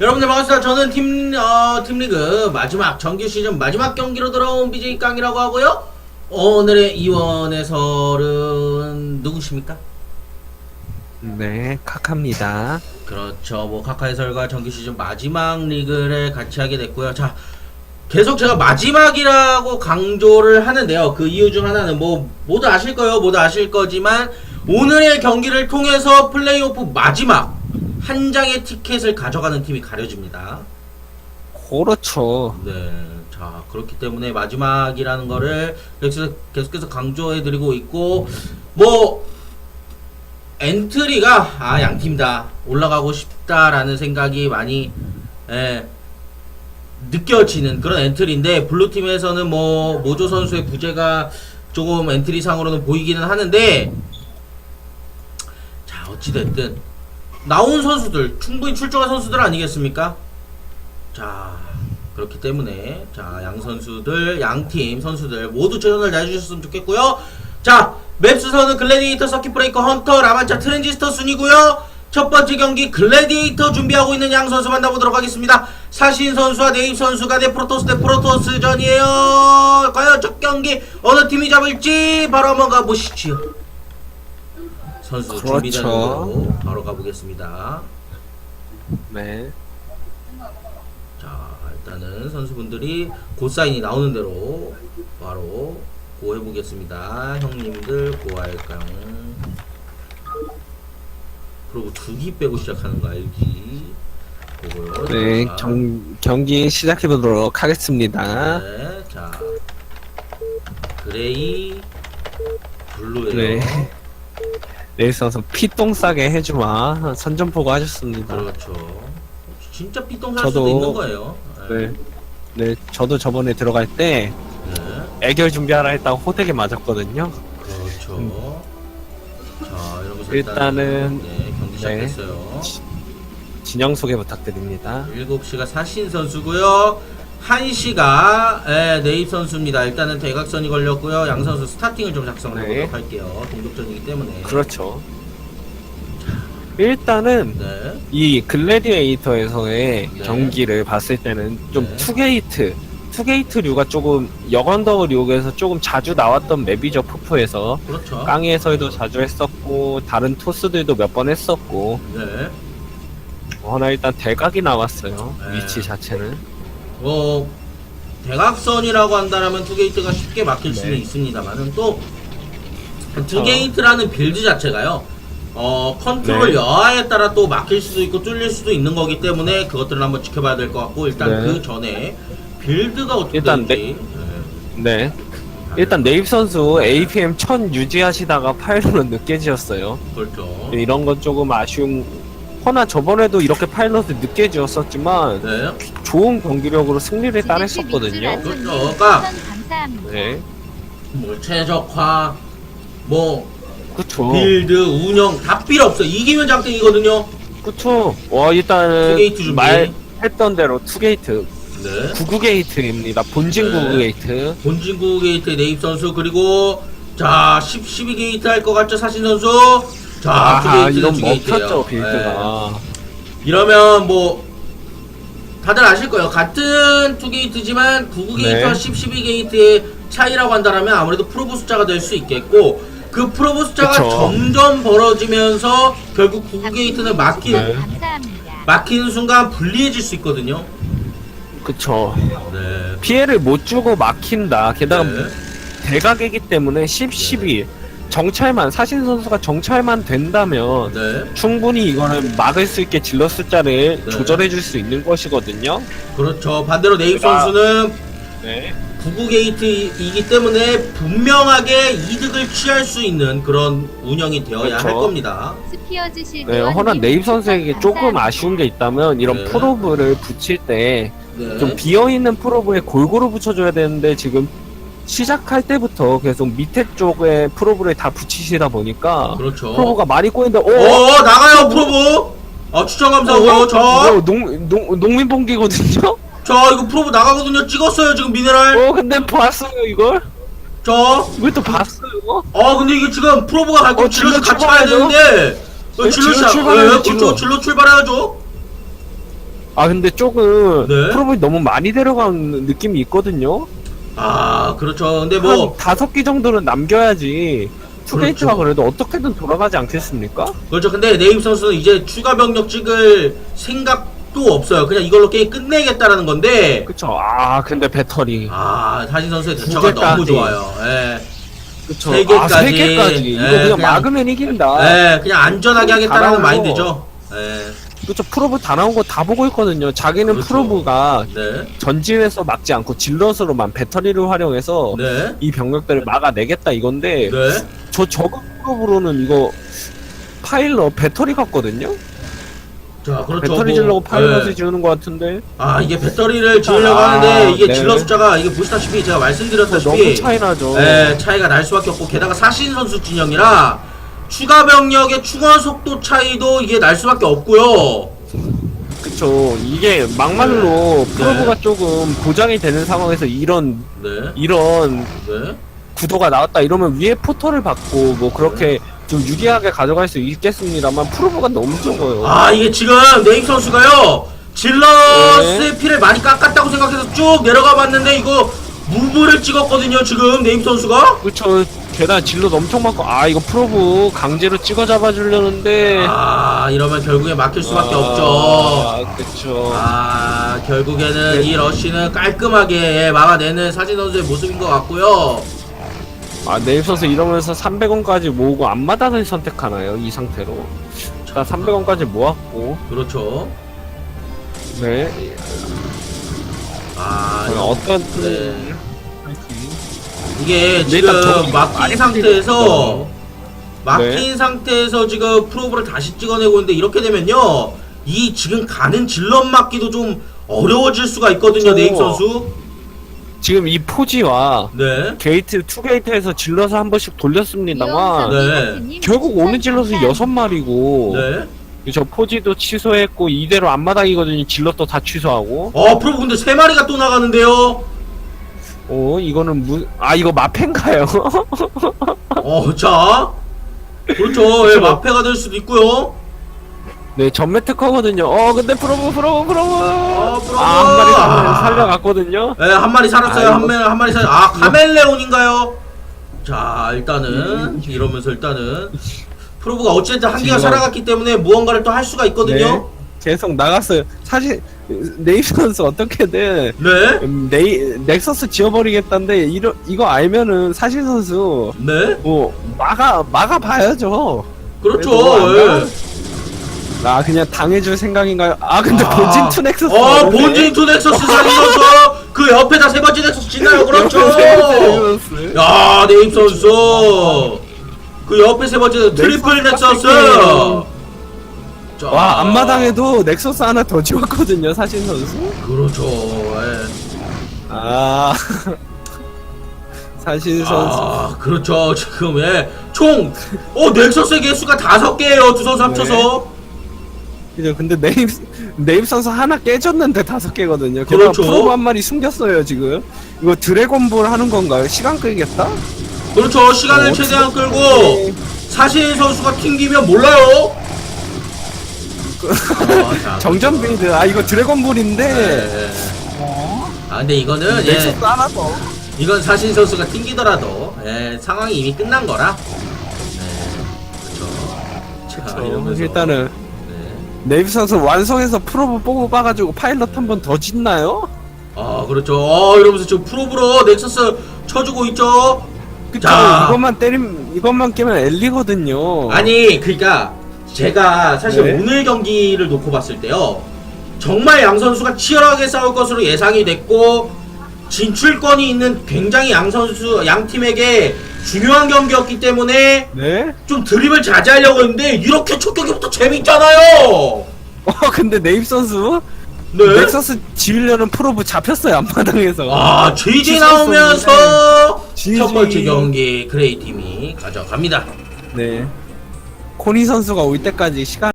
여러분들 반갑습니다. 저는 팀, 어, 팀리그 마지막 정규 시즌 마지막 경기로 돌아온 BJ 깡이라고 하고요. 오늘의 이원 해설은 누구십니까? 네, 카카입니다. 그렇죠. 뭐 카카 해설과 정규 시즌 마지막 리그를 같이 하게 됐고요. 자, 계속 제가 마지막이라고 강조를 하는데요. 그 이유 중 하나는 뭐 모두 아실 거예요. 모두 아실 거지만 오늘의 경기를 통해서 플레이오프 마지막 한 장의 티켓을 가져가는 팀이 가려집니다. 그렇죠. 네. 자, 그렇기 때문에 마지막이라는 거를 계속해서, 계속해서 강조해드리고 있고, 뭐, 엔트리가, 아, 양팀 다 올라가고 싶다라는 생각이 많이, 예, 느껴지는 그런 엔트리인데, 블루팀에서는 뭐, 모조 선수의 부재가 조금 엔트리상으로는 보이기는 하는데, 자, 어찌됐든, 나온 선수들, 충분히 출중한 선수들 아니겠습니까? 자, 그렇기 때문에 자, 양 선수들, 양 팀 선수들 모두 최선을 다해 주셨으면 좋겠고요. 자, 맵스서는 글래디에이터, 서킷 브레이커, 헌터, 라만차, 트랜지스터 순이고요. 첫 번째 경기 글래디에이터 준비하고 있는 양 선수 만나보도록 하겠습니다. 사신 선수와 네임 선수가 대 프로토스 대 프로토스 전이에요. 과연 첫 경기 어느 팀이 잡을지 바로 한번 가보시죠. 선수 그렇죠. 준비되는 대로 바로 가보겠습니다. 네. 자 일단은 선수분들이 고사인이 나오는 대로 바로 고 해보겠습니다 형님들 고할까요 그리고 두기 빼고 시작하는 거 알지 그거요 네, 자, 경, 경기 시작해 보도록 하겠습니다. 네, 자 그레이 블루예요 네. 네, 있어서 피똥 싸게 해주마. 선전포고 하셨습니다. 그렇죠 진짜 피똥 살 수도 저도- 있는 거예요 네. 네, 저도 저번에 들어갈 때 네. 애결 준비하라 했다가 호되게 맞았거든요. 그렇죠. 자, 이러면서 일단은- 네, 경기 네. 시작했어요. 진영 소개 부탁드립니다. 7시가 사신 선수고요. 1시가 예, 네입 선수입니다. 일단은 대각선이 걸렸고요. 양 선수 스타팅을 좀 작성을 네. 해보도록 할게요. 동족전이기 때문에. 그렇죠. 일단은 네. 이 글래디에이터에서의 네. 경기를 봤을 때는 좀 네. 투게이트 투게이트류가 조금 여건더 류에서 조금 자주 나왔던 맵이죠 푸푸에서 그렇죠. 깡에서도 자주 했었고 다른 토스들도 몇 번 했었고 네. 워낙 일단 대각이 나왔어요 네. 위치 자체는 뭐 대각선이라고 한다면 투게이트가 쉽게 막힐 수는 네. 있습니다만은 또. 투게이트라는 빌드 자체가요. 어 컨트롤 네. 여하에 따라 또 막힐 수도 있고 뚫릴 수도 있는 거기 때문에 그것들을 한번 지켜봐야 될 것 같고 일단 네. 그 전에 빌드가 어떻게 일단 되는지 네 일단 네입 선수 APM 1000 유지하시다가 파일럿은 늦게 지었어요 그렇죠. 이런 건 조금 아쉬운 허나 저번에도 이렇게 파일럿을 늦게 지었었지만 네. 좋은 경기력으로 승리를 따냈었거든요. 그렇죠. 그러니까 감사합니다. 네, 뭐 최적화 뭐 그쵸. 빌드 운영 다 필요 없어. 이기면 장땡이거든요. 그쵸. 와, 일단은 투게이트 준비. 말 했던 대로 투게이트, 네. 구구 게이트입니다. 본진 네. 구구 게이트. 본진구 게이트 네입 선수 그리고 자 10, 12 게이트 할 것 같죠 사신 선수 자 아, 이건. 먹혔죠, 빌드가. 네. 이러면 뭐 다들 아실 거예요 같은 투게이트지만 99 게이트와 네. 10, 12 게이트의 차이라고 한다면 아무래도 프로브 숫자가 될 수 있겠고 그 프로브 숫자가 그쵸. 점점 벌어지면서 결국 99 게이트는 막힌 네. 감사합니다. 막히는 순간 불리해질 수 있거든요. 그쵸. 네. 피해를 못 주고 막힌다. 게다가 네. 대각이기 때문에 10, 12. 정찰만, 사신 선수가 정찰만 된다면 네. 충분히 이거는 막을 수 있게 질러 숫자를 네. 조절해 줄 수 있는 것이거든요. 그렇죠. 반대로 네입 제가- 선수는 네. 99 게이트이기 때문에 분명하게 이득을 취할 수 있는 그런 운영이 되어야 그렇죠. 할 겁니다. 스피어 주실 네, 허나 네입 선수에게 조금 아쉬운 게 있다면 이런 네. 프로브를 붙일 때 좀 네. 비어 있는 프로브에 골고루 붙여줘야 되는데 지금 시작할 때부터 계속 밑에 쪽에 프로브를 다 붙이시다 보니까 그렇죠. 프로브가 많이 꼬이는데 오! 어, 나가요, 프로브! 아, 추천 감사하고요. 어, 저, 이거 농, 농, 농민 봉기거든요? 저, 이거 프로브 나가거든요. 찍었어요, 지금 미네랄. 어 근데 봤어요 이걸? 저, 왜또 봤어요 이거? 어, 근데 이게 지금 프로브가 갈 거면 어, 질럿 같이 가야? 되는데, 어, 네, 질럿이, 질럿 아- 출발해야죠, 예, 그렇죠. 질럿 출발해야죠. 아 근데 조금 네. 프로브이 너무 많이 데려간 느낌이 있거든요. 아 그렇죠. 근데 한뭐 다섯 기 정도는 남겨야지 투게이트가 그렇죠. 그래도 어떻게든 돌아가지 않겠습니까? 그렇죠. 근데 네임 선수는 이제 추가 병력 찍을 생각도 없어요. 그냥 이걸로 게임 끝내겠다라는 건데 그쵸. 아 근데 배터리. 아 사진 선수의 두 대처가 너무 개까지. 좋아요. 예. 그쵸. 세 개까지. 아, 세 개까지. 이거 예, 그냥, 그냥- 막으면 이긴다. 예, 그냥 안전하게 하겠다라는 잘하고. 마인드죠. 예. 그쵸. 프로브 다 나온 거 다 보고 있거든요. 자기는 그렇죠. 프로브가 네. 전진해서 막지 않고 질럿으로만 배터리를 활용해서 네. 이 병력들을 막아내겠다 이건데 네. 저 저거 프로브로는 이거 파일럿 배터리 같거든요. 자, 그렇죠. 배터리 뭐, 지려고 파일럿을 예. 지우는 것 같은데 아, 이게 배터리를 지으려고 아, 하는데 이게 네. 질러 숫자가 이게 보시다시피 제가 너무 말씀드렸다시피 차이 나죠. 예, 차이가 날 수밖에 없고 게다가 사신 선수 진영이라 추가 병력의 충원 속도 차이도 이게 날 수밖에 없고요. 그쵸. 이게 막말로 네. 프로브가 조금 보장이 되는 상황에서 이런 네. 이런 네. 구도가 나왔다 이러면 위에 포터를 받고 뭐 그렇게 좀 유리하게 가져갈 수 있겠습니다만 프로브가 너무 적어요. 아, 이게 지금 네임 선수가요. 질러스의 피를 많이 깎았다고 생각해서 쭉 내려가 봤는데 이거 무브를 찍었거든요. 지금 네임 선수가. 그쵸. 게다가 질럿 엄청 많고 아 이거 프로브 강제로 찍어 잡아주려는데 아, 이러면 결국에 막힐 수밖에 아, 없죠. 그쵸. 아 결국에는 네. 이 러쉬는 깔끔하게 예, 막아내는 사진 선수의 모습인 것 같고요. 아 네임 선수 이러면서 300원까지 모으고 앞마당을 선택하나요 이 상태로. 자 300원까지 모았고 그렇죠. 네아 어, 이거 어떤 네. 이게 저거 지금 막힌 상태에서. 막힌 네. 상태에서 지금 프로브를 다시 찍어내고 있는데 이렇게 되면요 이 지금 가는 질럿 막기도 좀 어려워질 수가 있거든요. 네임 선수. 지금 이 포지와 네. 게이트 투 게이트에서 질럿을 한 번씩 돌렸습니다만 네. 결국 오는 질럿은 여섯 마리고 네. 저 포지도 취소했고 이대로 앞마당이거든요 질럿도 다 취소하고 어 프로브 근데 세 마리가 또 나가는데요. 어 이거는 무... 아 이거 마펜가요? 어 자. 그렇죠. 예, 마패가 될 수도 있고요. 네 전매 특허거든요 어 근데 프로브 프로브 프로브 어, 프로브. 아한 마리 다 아. 살려갔거든요 예, 한 마리 살았어요. 아, 한 마리 한 마리 살. 아, 카멜레온인가요? 자, 일단은 이러면서 일단은 프로브가 어쨌든 한 개가 지금- 살아갔기 때문에 무언가를 또 할 수가 있거든요. 네. 계속 나갔어요 사실 네이 선수 어떻게든 네. 음, 네이 넥서스 지워버리겠다는데 이러, 이거 알면은 사실 선수 네. 뭐 막아 막아 봐야죠 그렇죠. 그래도 안 예. 나가- 아 그냥 당해줄 생각인가요? 아 근데 아. 본진 투 넥서스 어, 본진 투 넥서스 살린 선수. 그 옆에다 세 번째 넥서스 지나요. 그렇죠. 넥서스 야, 네임 선수. 그 옆에 세 번째 트리플 넥서스. 자. 와 앞마당에도 넥서스 하나 더 지웠거든요 사신 선수 그렇죠. 예. 아 사신 선수 아, 그렇죠. 지금 예. 총 어, 넥서스의 개수가 다섯 개예요. 두 선수 합쳐서. 그죠 근데 네임 네임 선수 하나 깨졌는데 다섯 개거든요 게다가 그렇죠. 프로브 한 마리 숨겼어요 지금 이거 드래곤볼 하는 건가요? 시간 끌겠다? 그렇죠. 시간을 어, 최대한 끌고 사실 선수가 튕기면 몰라요. 아, 자, 정전 빌드 아 이거 드래곤볼인데 예. 아 근데 이거는 예, 넥서스 하나 더 이건 사신 선수가 튕기더라도 예, 상황이 이미 끝난 거라. 네, 그렇죠. 자, 이러면서 일단은 네. 네임 선수 완성해서 프로브 뽑아가지고 파일럿 한 번 더 짓나요? 아 그렇죠. 어, 이러면서 지금 프로브로 넥서스 쳐주고 있죠. 그쵸 자. 이것만 때림 이것만 깨면 엘리거든요 아니 그러니까 제가 사실 네. 오늘 경기를 놓고 봤을 때요 정말 양 선수가 치열하게 싸울 것으로 예상이 됐고 진출권이 있는 굉장히 양 선수 양 팀에게 중요한 경기였기 때문에 네? 좀 드립을 자제하려고 했는데 이렇게 첫 경기부터 재밌잖아요. 어 근데 네임 선수 네. 넥서스 지으려는 프로브 잡혔어요 앞마당에서 아 취소했었는데. 나오면서 GG. 첫 번째 경기 그레이 팀이 가져갑니다. 네 코니 선수가 올 때까지 시간